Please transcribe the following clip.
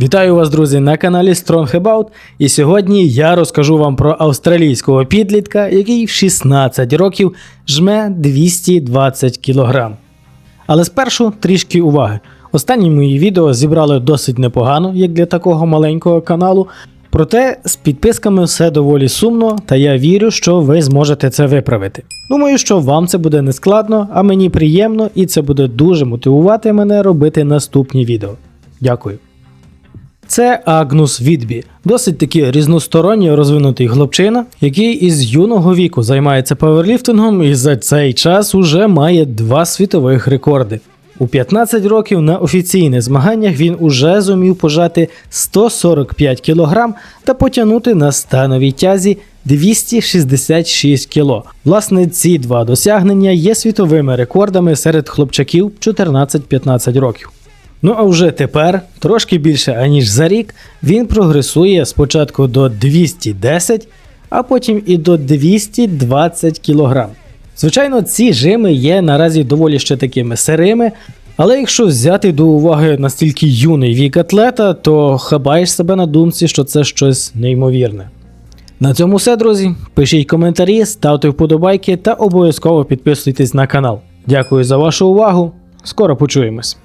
Вітаю вас, друзі, на каналі Strong About. І сьогодні я розкажу вам про австралійського підлітка, який в 16 років жме 220 кг. Але спершу трішки уваги. Останні мої відео зібрали досить непогано, як для такого маленького каналу. Проте з підписками все доволі сумно, та я вірю, що ви зможете це виправити. Думаю, що вам це буде не складно, а мені приємно, і це буде дуже мотивувати мене робити наступні відео. Дякую. Це Агнус Відбі, досить таки різносторонньо розвинутий хлопчина, який із юного віку займається паверліфтингом і за цей час уже має два світових рекорди. У 15 років на офіційних змаганнях він уже зумів пожати 145 кг та потягнути на становій тязі 266 кг. Власне, ці два досягнення є світовими рекордами серед хлопчаків 14-15 років. Ну а вже тепер, трошки більше аніж за рік, він прогресує спочатку до 210, а потім і до 220 кг. Звичайно, ці жими є наразі доволі ще такими сирими, але якщо взяти до уваги настільки юний вік атлета, то хабаєш себе на думці, що це щось неймовірне. На цьому все, друзі. Пишіть коментарі, ставте вподобайки та обов'язково підписуйтесь на канал. Дякую за вашу увагу. Скоро почуємось.